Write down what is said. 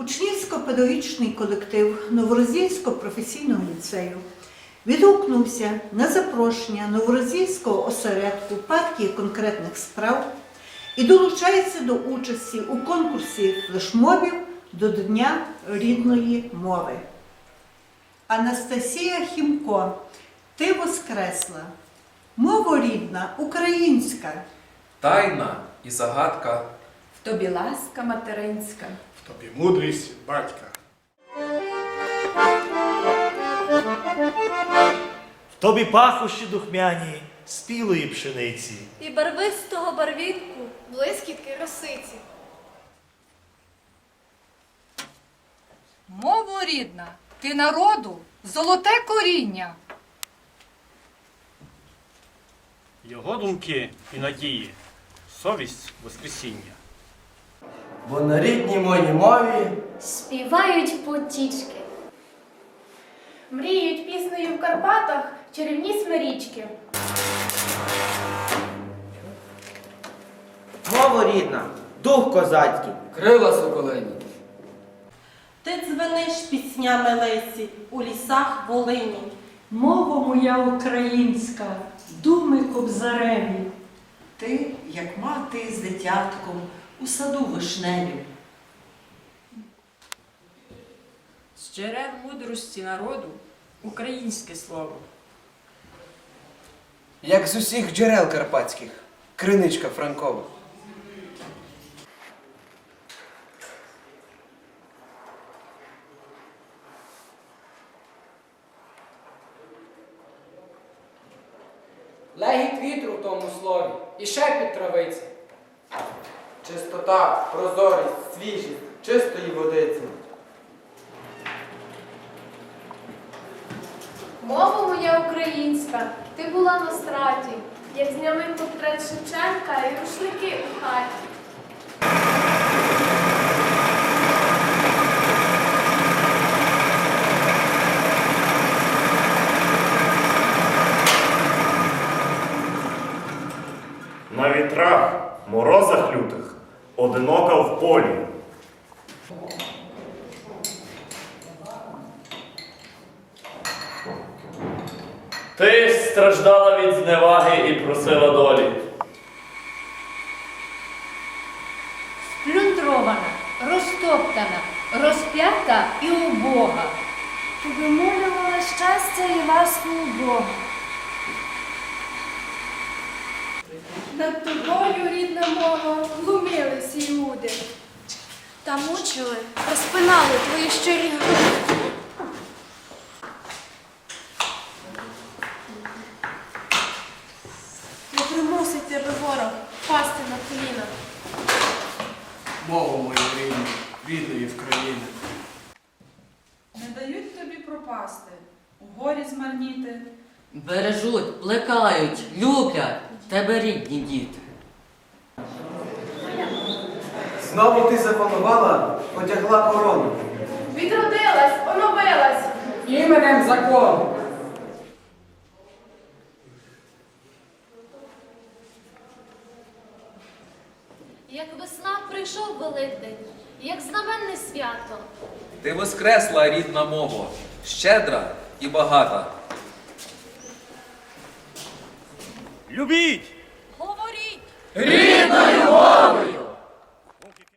Учнівсько-педагогічний колектив Новороздільського професійного ліцею відгукнувся на запрошення Новороздільського осередку партії конкретних справ і долучається до участі у конкурсі флешмобів до Дня рідної мови. Анастасія Хімко, ти воскресла. Мова рідна, українська. Тайна і загадка В тобі ласка материнська. Тобі мудрість батька. В тобі пахощі духмяні спілої пшениці. і барвистого барвінку блискітки росиці. Мову рідна, ти народу, золоте коріння. Його думки і надії, совість Воскресіння. Бо на рідній моїй мові Співають потічки. Мріють піснею в Карпатах чарівні смирічки. мова рідна, дух козацький. Крила соколині. Ти дзвениш піснями Лесі у лісах Волині. Мова моя українська, думи кобзареві. Ти, як мати з дитятком у саду вишневі. З джерел мудрості народу українське слово. Як з усіх джерел карпатських, криничка Франкова. Легіт вітру в тому слові і шепіт травиці. Чистота, прозорість, свіжість, чистої водиці. Мова моя українська, ти була на страті, як зняли портрет Шевченка і рушники у хаті. На вітрах, морозах лютих, одинока в полі. Ти страждала від зневаги і просила долі. сплюндрована, розтоптана, розп'ята і убога. Ти вимолювала щастя і ласку у Бога. Над тобою, рідна мова, глумились люди. Та мучили, розпинали твої щирі груди. Не примусить тебе ворог пасти на коліна. Мову мою рідну, рідної в країни. Не дають тобі пропасти, у горі змарніти. Бережуть, плекають, люблять тебе рідні діти. Знову ти запанувала, одягла корону. Відродилась, оновилась. Іменем закону. Як весна прийшов Великдень, як знаменне свято. Ти воскресла рідна мова, щедра і багата. Любіть! Говоріть, Рідною мовою!